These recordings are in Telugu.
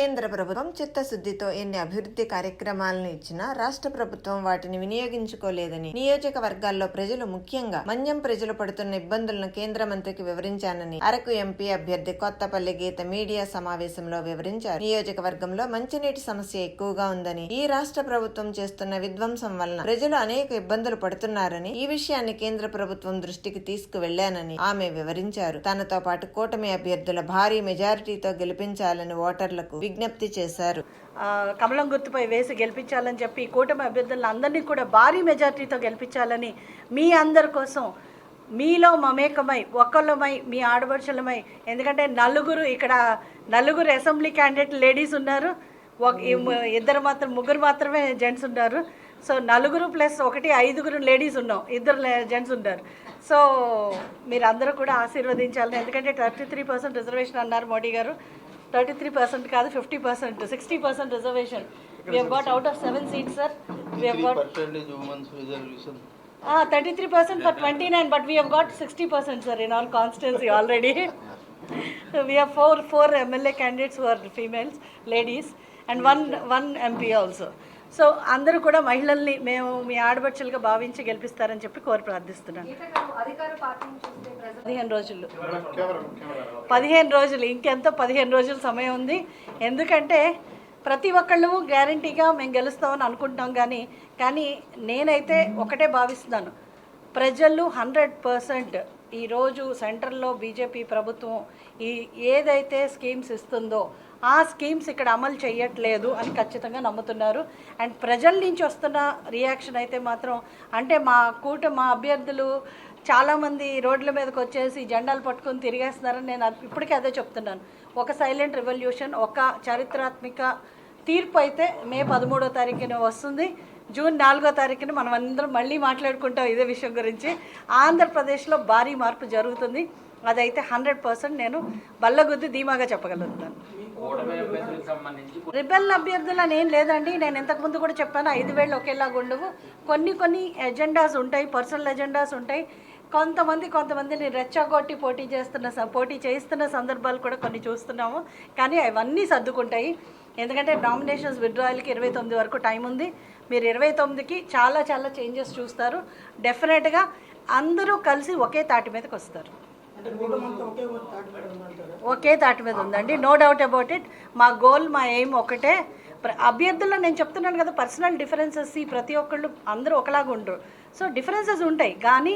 కేంద్ర ప్రభుత్వం చిత్తశుద్ధితో ఎన్ని అభివృద్ధి కార్యక్రమాలను ఇచ్చినా రాష్ట్ర ప్రభుత్వం వాటిని వినియోగించుకోలేదని నియోజకవర్గాల్లో ప్రజలు ముఖ్యంగా మన్యం ప్రజలు పడుతున్న ఇబ్బందులను కేంద్ర మంత్రికి వివరించానని అరకు ఎంపీ అభ్యర్థి కొత్తపల్లి గీత మీడియా సమావేశంలో వివరించారు. నియోజకవర్గంలో మంచినీటి సమస్య ఎక్కువగా ఉందని ఈ రాష్ట్ర ప్రభుత్వం చేస్తున్న విధ్వంసం వలన ప్రజలు అనేక ఇబ్బందులు పడుతున్నారని ఈ విషయాన్ని కేంద్ర ప్రభుత్వం దృష్టికి తీసుకువెళ్ళానని ఆమె వివరించారు. తనతో పాటు కూటమి అభ్యర్థుల భారీ మెజారిటీతో గెలిపించాలని ఓటర్లకు విజ్ఞప్తి చేశారు. కమలం గుర్తుపై వేసి గెలిపించాలని చెప్పి కూటమి అభ్యర్థులను అందరినీ కూడా భారీ మెజార్టీతో గెలిపించాలని మీ అందరి కోసం మీలో మమేకమై ఒక్కళ్ళమై మీ ఆడపడుచులమై ఎందుకంటే నలుగురు ఇక్కడ నలుగురు అసెంబ్లీ క్యాండిడేట్ లేడీస్ ఉన్నారు. ఒక ఇద్దరు మాత్రం ముగ్గురు మాత్రమే జెంట్స్ ఉన్నారు. సో నలుగురు ప్లస్ ఒకటి ఐదుగురు లేడీస్ ఉన్నాం. ఇద్దరు జెంట్స్ ఉన్నారు. సో మీరు అందరూ కూడా ఆశీర్వదించాలని ఎందుకంటే థర్టీ త్రీ పర్సెంట్ రిజర్వేషన్ అన్నారు మోడీ గారు. థర్టీ త్రీ పర్సెంట్ కాదు fifty percent sixty percent reservation we got out of seven seats sir we got percentage women's reservation. Thirty three percent for twenty nine but we got sixty percent sir in all constituency already we have four four MLA candidates are females ladies and one one MP also So అందరూ కూడా మహిళల్ని మేము మీ ఆడబడుచులుగా భావించి గెలిపిస్తారని చెప్పి కోరి ప్రార్థిస్తున్నాను. పదిహేను రోజులు. పదిహేను రోజులు ఇంకెంతో పదిహేను రోజులు సమయం ఉంది. ఎందుకంటే ప్రతి ఒక్కళ్ళు గ్యారంటీగా మేము గెలుస్తామని అనుకుంటాం కానీ కానీ నేనైతే ఒకటే భావిస్తున్నాను. ప్రజలు హండ్రెడ్ పర్సెంట్ ఈరోజు సెంట్రల్లో బీజేపీ ప్రభుత్వం ఈ ఏదైతే స్కీమ్స్ ఇస్తుందో ఆ స్కీమ్స్ ఇక్కడ అమలు చేయట్లేదు అని ఖచ్చితంగా నమ్ముతున్నారు. అండ్ ప్రజల నుంచి వస్తున్న రియాక్షన్ అయితే మాత్రం అంటే మా కూట మా అభ్యర్థులు చాలామంది రోడ్ల మీదకి వచ్చేసి జెండాలు పట్టుకొని తిరిగేస్తున్నారని నేను ఇప్పటికీ అదే చెప్తున్నాను. ఒక సైలెంట్ రెవల్యూషన్ ఒక చారిత్రాత్మక తీర్పు అయితే మే పదమూడో తారీఖున వస్తుంది. జూన్ నాలుగో తారీఖున మనం అందరం మళ్ళీ మాట్లాడుకుంటాం ఇదే విషయం గురించి. ఆంధ్రప్రదేశ్లో భారీ మార్పు జరుగుతుంది. అదైతే హండ్రెడ్ పర్సెంట్ నేను బల్లగుద్ది ధీమాగా చెప్పగలుగుతాను. రిబెల్ అభ్యర్థులు అని ఏం లేదండి. నేను ఇంతకుముందు కూడా చెప్పాను ఐదు వేళ్ళు ఒకేలాగా ఉండవు. కొన్ని కొన్ని ఎజెండాస్ ఉంటాయి పర్సనల్ ఎజెండాస్ ఉంటాయి. కొంతమంది కొంతమందిని రెచ్చగొట్టి పోటీ చేస్తున్న స- పోటీ చేయిస్తున్న సందర్భాలు కూడా కొన్ని చూస్తున్నాము. కానీ అవన్నీ సర్దుకుంటాయి. ఎందుకంటే నామినేషన్స్ విత్డ్రాయల్కి ఇరవై తొమ్మిది వరకు టైం ఉంది. మీరు ఇరవై తొమ్మిదికి చాలా చాలా చేంజెస్ చూస్తారు. డెఫినెట్గా అందరూ కలిసి ఒకే తాటి మీదకి వస్తారు. ఒకే తాటి మీద ఉందండి నో డౌట్ అబౌట్ ఇట్ మా గోల్ మా ఎయిమ్ ఒకటే. ప్ర- అభ్యర్థుల్లో నేను చెప్తున్నాను కదా పర్సనల్ డిఫరెన్సెస్ ఈ ప్రతి ఒక్కళ్ళు అందరూ ఒకలాగా ఉండరు. సో డిఫరెన్సెస్ ఉంటాయి. కానీ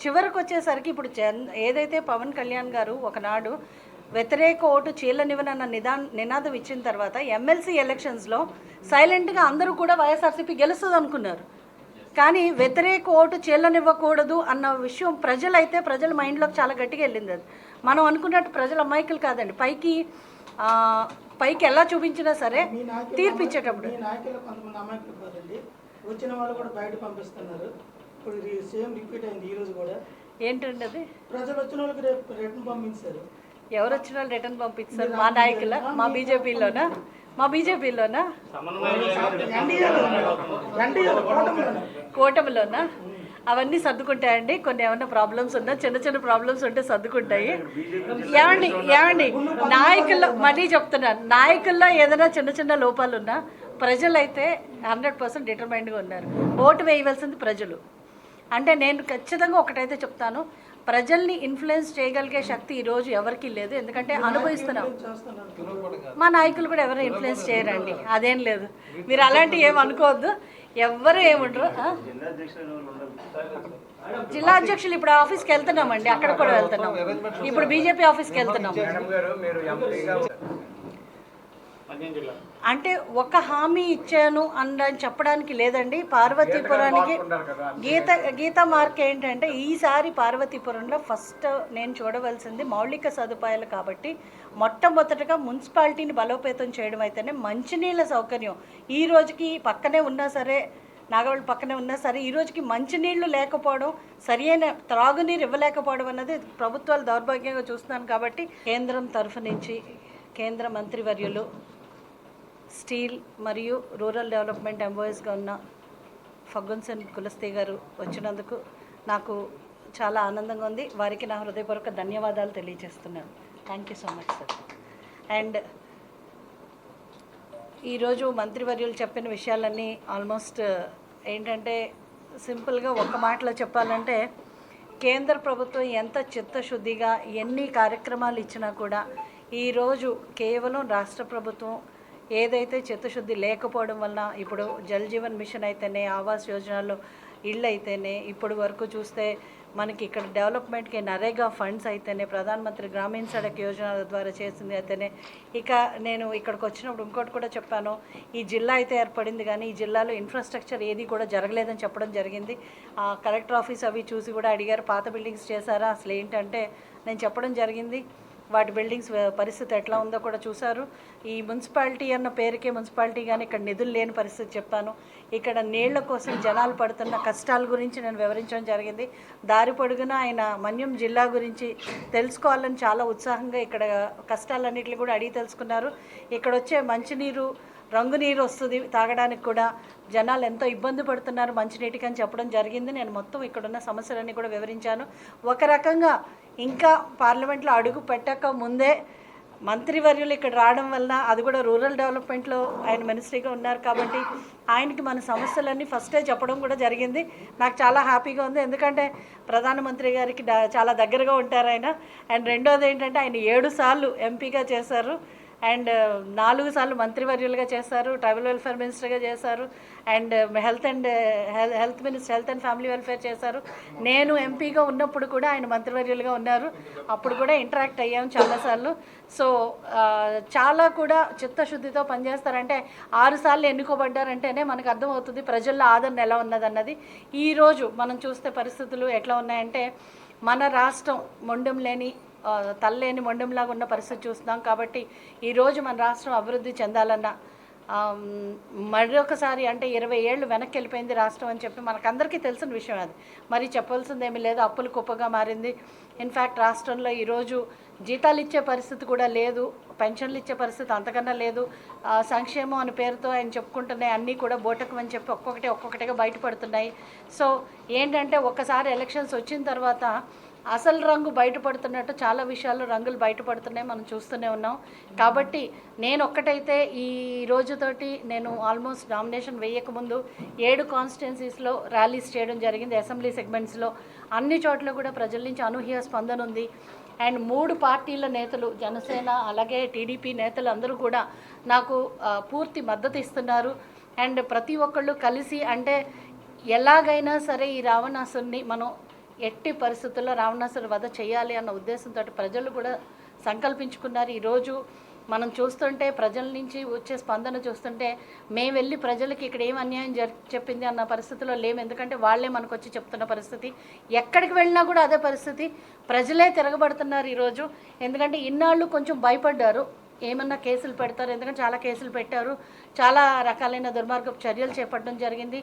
చివరికి వచ్చేసరికి ఇప్పుడు చంద్ ఏదైతే పవన్ కళ్యాణ్ గారు ఒకనాడు వ్యతిరేక ఓటు చీలనివ్వనన్న నిదా నినాదం ఇచ్చిన తర్వాత ఎమ్మెల్సీ ఎలక్షన్స్లో సైలెంట్గా అందరూ కూడా వైఎస్ఆర్సీపీ గెలుస్తుంది అనుకున్నారు కానీ వ్యతిరేక ఓటు చెల్లనివ్వకూడదు అన్న విషయం ప్రజలైతే ప్రజల మైండ్లోకి చాలా గట్టిగా వెళ్ళింది అది. మనం అనుకున్నట్టు ప్రజల అమాయకులు కాదండి. పైకి పైకి ఎలా చూపించినా సరే తీర్పు ఇచ్చేటప్పుడు మీ నాయకులు కొంతమంది అమాయకులు కాదండి. వచ్చిన వాళ్ళు కూడా బయట పంపిస్తున్నారు. ఇప్పుడు ఇది సేమ్ రిపీట్ అయింది ఈ రోజు కూడా. ఏంటండి అది? ప్రజలు వచ్చిన వాళ్ళకి రేపు రిటర్న్ పంపించారు. ఎవరు వచ్చిన వాళ్ళు రిటర్న్ పంపిస్తారు? మా నాయకుల? మా బీజేపీలోనా? మా బీజేపీలోనా? కూటమిలోనా? అవన్నీ సర్దుకుంటాయండి. కొన్ని ఏమైనా ప్రాబ్లమ్స్ ఉన్నా చిన్న చిన్న ప్రాబ్లమ్స్ ఉంటే సర్దుకుంటాయి. ఏమండి ఏమండి నాయకుల్లో మళ్ళీ చెప్తున్నాను నాయకుల్లో ఏదైనా చిన్న చిన్న లోపాలు ఉన్నా ప్రజలైతే హండ్రెడ్ పర్సెంట్ డిటర్మైండ్గా ఉన్నారు. ఓటు వేయవలసింది ప్రజలు. అంటే నేను ఖచ్చితంగా ఒకటైతే చెప్తాను ప్రజల్ని ఇన్ఫ్లుయెన్స్ చేయగలిగే శక్తి ఈరోజు ఎవరికీ లేదు. ఎందుకంటే అనుభవిస్తున్నాం. మా నాయకులు కూడా ఎవరు ఇన్ఫ్లుయెన్స్ చేయరండి. అదేం లేదు. మీరు అలాంటివి ఏం అనుకోవద్దు. ఎవ్వరు ఏముండరు? జిల్లా అధ్యక్షులు ఇప్పుడు ఆఫీస్కి వెళ్తున్నామండి. అక్కడ కూడా వెళ్తున్నాం. ఇప్పుడు బీజేపీ ఆఫీస్కి వెళ్తున్నాం. అంటే ఒక హామీ ఇచ్చాను అని చెప్పడానికి లేదండి. పార్వతీపురానికి గీత గీత మార్క్ ఏంటంటే ఈసారి పార్వతీపురంలో ఫస్ట్ నేను చూడవలసింది మౌలిక సదుపాయాలు కాబట్టి మొట్టమొదటగా మున్సిపాలిటీని బలోపేతం చేయడం అయితేనే మంచినీళ్ళ సౌకర్యం. ఈ రోజుకి పక్కనే ఉన్నా సరే నాగవల్లి పక్కనే ఉన్నా సరే ఈ రోజుకి మంచినీళ్ళు లేకపోవడం సరియైన త్రాగునీరు ఇవ్వలేకపోవడం అన్నది ప్రభుత్వాలు దౌర్భాగ్యంగా చూస్తున్నాను కాబట్టి కేంద్రం తరఫు నుంచి కేంద్ర మంత్రివర్యులు స్టీల్ మరియు రూరల్ డెవలప్మెంట్ ఎంబోయస్గా ఉన్న ఫగ్గున్సన్ కులస్తే గారు వచ్చినందుకు నాకు చాలా ఆనందంగా ఉంది. వారికి నా హృదయపూర్వక ధన్యవాదాలు తెలియజేస్తున్నాను. Thank you so much sir and ఈరోజు మంత్రివర్యులు చెప్పిన విషయాలన్నీ ఆల్మోస్ట్ uh, ఏంటంటే సింపుల్గా ఒక్క మాటలో చెప్పాలంటే కేంద్ర ప్రభుత్వం ఎంత చిత్తశుద్ధిగా ఎన్ని కార్యక్రమాలు ఇచ్చినా కూడా ఈరోజు కేవలం రాష్ట్ర ప్రభుత్వం ఏదైతే చిత్తశుద్ధి లేకపోవడం వల్ల ఇప్పుడు జల్ జీవన్ మిషన్ అయితేనే ఆవాస్ యోజనలో ఇళ్ళు అయితేనే ఇప్పుడు వరకు చూస్తే మనకి ఇక్కడ డెవలప్మెంట్కి నరేగా ఫండ్స్ అయితేనే ప్రధానమంత్రి గ్రామీణ సడక్ యోజన ద్వారా చేసింది అయితేనే. ఇక నేను ఇక్కడికి వచ్చినప్పుడు ఇంకోటి కూడా చెప్పాను. ఈ జిల్లా అయితే ఏర్పడింది కానీ ఈ జిల్లాలో ఇన్ఫ్రాస్ట్రక్చర్ ఏది కూడా జరగలేదని చెప్పడం జరిగింది. ఆ కలెక్టర్ ఆఫీస్ అవి చూసి కూడా అడిగారు పాత బిల్డింగ్స్ చేశారా? అసలు ఏంటంటే నేను చెప్పడం జరిగింది. వాటి బిల్డింగ్స్ పరిస్థితి ఎట్లా ఉందో కూడా చూశారు. ఈ మున్సిపాలిటీ అన్న పేరుకే మున్సిపాలిటీ కానీ ఇక్కడ నిధులు లేని పరిస్థితి చెప్పాను. ఇక్కడ నీళ్ళ కోసం జనాలు పడుతున్న కష్టాల గురించి నేను వివరించడం జరిగింది. దారి పొడుగున ఆయన మన్యం జిల్లా గురించి తెలుసుకోవాలని చాలా ఉత్సాహంగా ఇక్కడ కష్టాలన్నింటినీ కూడా అడిగి తెలుసుకున్నారు. ఇక్కడ వచ్చే మంచినీరు రంగు నీరు వస్తుంది తాగడానికి కూడా. జనాలు ఎంతో ఇబ్బంది పడుతున్నారు మంచినీటికి అని చెప్పడం జరిగింది. నేను మొత్తం ఇక్కడున్న సమస్యలన్నీ కూడా వివరించాను. ఒక రకంగా ఇంకా పార్లమెంట్లో అడుగు పెట్టక ముందే మంత్రివర్యులు ఇక్కడ రావడం వలన అది కూడా రూరల్ డెవలప్మెంట్లో ఆయన మినిస్ట్రీగా ఉన్నారు కాబట్టి ఆయనకి మన సమస్యలన్నీ ఫస్టే చెప్పడం కూడా జరిగింది. నాకు చాలా హ్యాపీగా ఉంది. ఎందుకంటే ప్రధానమంత్రి గారికి చాలా దగ్గరగా ఉంటారు ఆయన. అండ్ రెండోది ఏంటంటే ఆయన ఏడు సార్లు ఎంపీగా చేశారు. అండ్ నాలుగు సార్లు మంత్రివర్యులుగా చేశారు ట్రైబల్ వెల్ఫేర్ మినిస్టర్గా చేశారు and health and health minister health and family welfare చేశారు. నేను ఎంపీగా ఉన్నప్పుడు కూడా ఆయన మంత్రివర్యులుగా ఉన్నారు. అప్పుడు కూడా ఇంటరాక్ట్ అయ్యాం చాలాసార్లు. సో చాలా కూడా చిత్తశుద్ధితో పనిచేస్తారంటే ఆరు సార్లు ఎన్నుకోబడ్డారంటేనే మనకు అర్థమవుతుంది ప్రజల్లో ఆదరణ ఎలా ఉన్నదన్నది. ఈరోజు మనం చూస్తే పరిస్థితులు ఎట్లా ఉన్నాయంటే మన రాష్ట్రం మొండెం లేని తల్లేని మొండెంలాగా ఉన్న పరిస్థితి చూస్తున్నాం కాబట్టి ఈరోజు మన రాష్ట్రం అభివృద్ధి చెందాలన్నా మరొకసారి అంటే ఇరవై ఏళ్ళు వెనక్కి వెళ్ళిపోయింది రాష్ట్రం అని చెప్పి మనకందరికీ తెలిసిన విషయం అది. మరి చెప్పాల్సిందేమీ లేదు అప్పులు కుప్పగా మారింది. ఇన్ఫ్యాక్ట్ రాష్ట్రంలో ఈరోజు జీతాలు ఇచ్చే పరిస్థితి కూడా లేదు పెన్షన్లు ఇచ్చే పరిస్థితి అంతకన్నా లేదు. సంక్షేమం అనే పేరుతో ఆయన చెప్పుకుంటున్నాయి అన్నీ కూడా బోటకం అని చెప్పి ఒక్కొక్కటి ఒక్కొక్కటిగా బయటపడుతున్నాయి. సో ఏంటంటే ఒక్కసారి ఎలక్షన్స్ వచ్చిన తర్వాత అసలు రంగు బయటపడుతున్నట్టు చాలా విషయాల్లో రంగులు బయటపడుతున్నాయి మనం చూస్తూనే ఉన్నాం. కాబట్టి నేను ఒక్కటైతే ఈ రోజుతోటి నేను ఆల్మోస్ట్ నామినేషన్ వేయకముందు ఏడు కాన్స్టిట్యున్సీస్లో ర్యాలీస్ చేయడం జరిగింది. అసెంబ్లీ సెగ్మెంట్స్లో అన్ని చోట్ల కూడా ప్రజల నుంచి అనూహ్య స్పందన ఉంది. అండ్ మూడు పార్టీల నేతలు జనసేన అలాగే టీడీపీ నేతలు అందరూ కూడా నాకు పూర్తి మద్దతు ఇస్తున్నారు. అండ్ ప్రతి ఒక్కళ్ళు కలిసి అంటే ఎలాగైనా సరే ఈ రావణాసుని మనం ఎట్టి పరిస్థితుల్లో రావణాసురు వధ చేయాలి అన్న ఉద్దేశంతో ప్రజలు కూడా సంకల్పించుకున్నారు. ఈరోజు మనం చూస్తుంటే ప్రజల నుంచి వచ్చే స్పందన చూస్తుంటే మేము వెళ్ళి ప్రజలకి ఇక్కడ ఏం అన్యాయం జరి చెప్పింది అన్న పరిస్థితిలో లేము. ఎందుకంటే వాళ్ళే మనకు వచ్చి చెప్తున్న పరిస్థితి. ఎక్కడికి వెళ్ళినా కూడా అదే పరిస్థితి. ప్రజలే తిరగబడుతున్నారు ఈరోజు ఎందుకంటే ఇన్నాళ్ళు కొంచెం భయపడ్డారు. ఏమన్నా కేసులు పెడతారు. ఎందుకంటే చాలా కేసులు పెట్టారు. చాలా రకాలైన దుర్మార్గపు చర్యలు చేపట్టడం జరిగింది.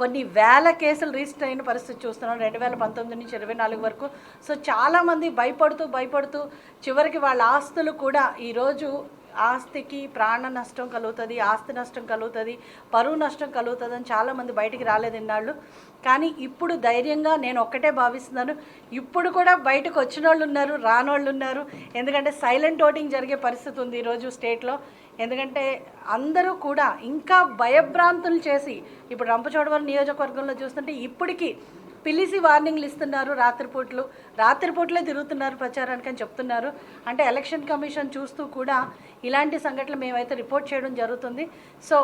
కొన్ని వేల కేసులు రిజిస్టర్ అయిన పరిస్థితి చూస్తున్నాం. రెండు వేల పంతొమ్మిది నుంచి ఇరవై నాలుగు వరకు. సో చాలామంది భయపడుతూ భయపడుతూ చివరికి వాళ్ళ ఆస్తులు కూడా ఈరోజు ఆస్తికి ప్రాణ నష్టం కలుగుతుంది ఆస్తి నష్టం కలుగుతుంది పరువు నష్టం కలుగుతుంది అని చాలామంది బయటికి రాలేదు ఇన్నాళ్ళు. కానీ ఇప్పుడు ధైర్యంగా నేను ఒక్కటే భావిస్తున్నాను. ఇప్పుడు కూడా బయటకు వచ్చిన వాళ్ళు ఉన్నారు రానోళ్ళు ఉన్నారు. ఎందుకంటే సైలెంట్ ఓటింగ్ జరిగే పరిస్థితి ఉంది ఈరోజు స్టేట్లో. ఎందుకంటే అందరూ కూడా ఇంకా భయభ్రాంతులు చేసి ఇప్పుడు రంపచోడవరం నియోజకవర్గంలో చూస్తుంటే ఇప్పటికీ పిలిచి వార్నింగ్లు ఇస్తున్నారు రాత్రిపూట్లు. రాత్రిపూట్లే తిరుగుతున్నారు ప్రచారానికి అని చెప్తున్నారు. అంటే ఎలక్షన్ కమిషన్ చూస్తూ కూడా ఇలాంటి సంఘటనలు మేమైతే రిపోర్ట్ చేయడం జరుగుతుంది. సో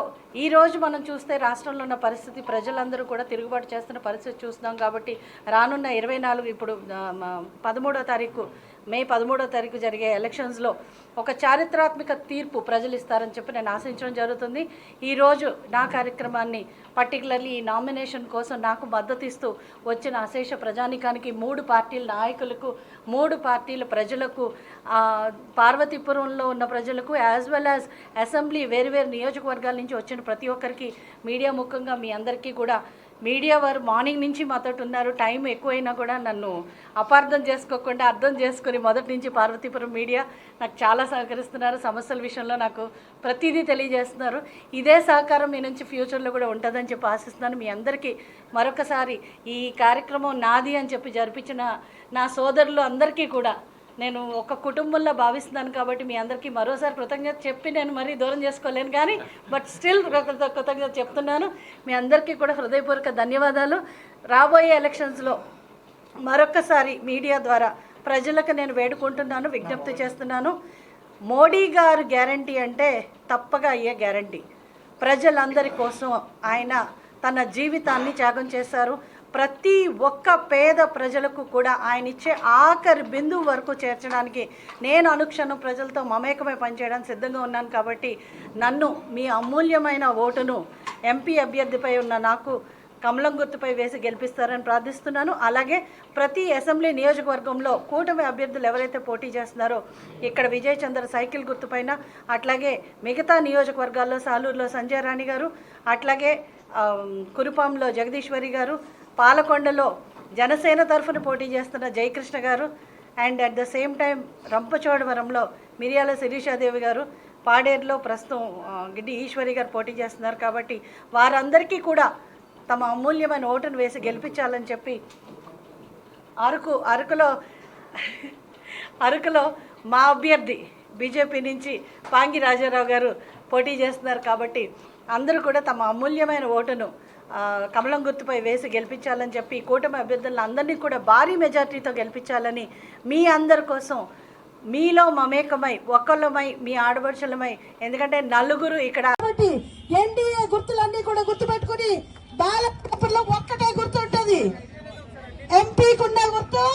ఈ రోజు మనం చూస్తే రాష్ట్రంలో ఉన్న పరిస్థితి ప్రజలందరూ కూడా తిరుగుబాటు చేస్తున్న పరిస్థితి చూస్తున్నాం కాబట్టి రానున్న ఇరవై నాలుగు ఇప్పుడు పదమూడో తారీఖు మే పదమూడో తారీఖు జరిగే ఎలక్షన్స్లో ఒక చారిత్రాత్మక తీర్పు ప్రజలు ఇస్తారని చెప్పి నేను ఆశించడం జరుగుతుంది. ఈరోజు నా కార్యక్రమాన్ని పర్టికులర్లీ ఈ నామినేషన్ కోసం నాకు మద్దతు ఇస్తూ వచ్చిన అశేష ప్రజానికానికి మూడు పార్టీల నాయకులకు మూడు పార్టీల ప్రజలకు పార్వతీపురంలో ఉన్న ప్రజలకు యాజ్ వెల్ యాజ్ అసెంబ్లీ వేరు వేరు నియోజకవర్గాల నుంచి వచ్చిన ప్రతి ఒక్కరికి మీడియా ముఖంగా మీ అందరికీ కూడా మీడియా వారు మార్నింగ్ నుంచి మాతో ఉన్నారు. టైం ఎక్కువైనా కూడా నన్ను అపార్థం చేసుకోకుండా అర్థం చేసుకుని మొదటి నుంచి పార్వతీపురం మీడియా నాకు చాలా సహకరిస్తున్నారు. సమస్యల విషయంలో నాకు ప్రతిదీ తెలియజేస్తున్నారు. ఇదే సహకారం మీ నుంచి ఫ్యూచర్లో కూడా ఉంటుందని చెప్పి ఆశిస్తున్నాను. మీ అందరికీ మరొకసారి ఈ కార్యక్రమం నాది అని చెప్పి జరిపించిన నా సోదరులు అందరికీ కూడా నేను ఒక కుటుంబంలో భావిస్తున్నాను కాబట్టి మీ అందరికీ మరోసారి కృతజ్ఞత చెప్పి నేను మరీ దూరం చేసుకోలేను కానీ బట్ స్టిల్ కృతజ్ఞత చెప్తున్నాను. మీ అందరికీ కూడా హృదయపూర్వక ధన్యవాదాలు. రాబోయే ఎలక్షన్స్లో మరొకసారి మీడియా ద్వారా ప్రజలకు నేను వేడుకుంటున్నాను విజ్ఞప్తి చేస్తున్నాను. మోడీ గారు గ్యారంటీ అంటే తప్పగా అయ్యే గ్యారంటీ. ప్రజలందరి కోసం ఆయన తన జీవితాన్ని త్యాగం చేశారు. ప్రతి ఒక్క పేద ప్రజలకు కూడా ఆయన ఇచ్చే ఆఖరి బిందువు వరకు చేర్చడానికి నేను అనుక్షణం ప్రజలతో మమేకమై పనిచేయడానికి సిద్ధంగా ఉన్నాను కాబట్టి నన్ను మీ అమూల్యమైన ఓటును ఎంపీ అభ్యర్థిపై ఉన్న నాకు కమలం గుర్తుపై వేసి గెలిపిస్తారని ప్రార్థిస్తున్నాను. అలాగే ప్రతి అసెంబ్లీ నియోజకవర్గంలో కూటమి అభ్యర్థులు ఎవరైతే పోటీ చేస్తున్నారో ఇక్కడ విజయ్ చంద్ర సైకిల్ గుర్తుపైన అట్లాగే మిగతా నియోజకవర్గాల్లో సాలూరులో సంజయ్ రాణి గారు అట్లాగే కురుపాంలో జగదీశ్వరి గారు పాలకొండలో జనసేన తరఫున పోటీ చేస్తున్న Jayakrishna garu and at the same time రంపచోడవరంలో Miriyala Sirisha Devi గారు పాడేరులో ప్రస్తుతం గిడ్డి ఈశ్వరి గారు పోటీ చేస్తున్నారు కాబట్టి వారందరికీ కూడా తమ అమూల్యమైన ఓటును వేసి గెలిపించాలని చెప్పి అరకు అరకులో అరకులో మా అభ్యర్థి బీజేపీ నుంచి పాంగి రాజారావు గారు పోటీ చేస్తున్నారు కాబట్టి అందరూ కూడా తమ అమూల్యమైన ఓటును కమలం గుర్తుపై వేసి గెలిపించాలని చెప్పి కూటమి అభ్యర్థులను అందరినీ కూడా భారీ మెజార్టీతో గెలిపించాలని మీ అందరి కోసం మీలో మమేకమై ఒక్కళ్ళమై మీ ఆడపడుచులమై ఎందుకంటే నలుగురు ఇక్కడ ఎన్డీఏ గుర్తులన్నీ కూడా గుర్తుపెట్టుకుని బ్యాలెట్ పేపర్ ఒక్కటే గుర్తు ఎంపీకున్న గుర్తు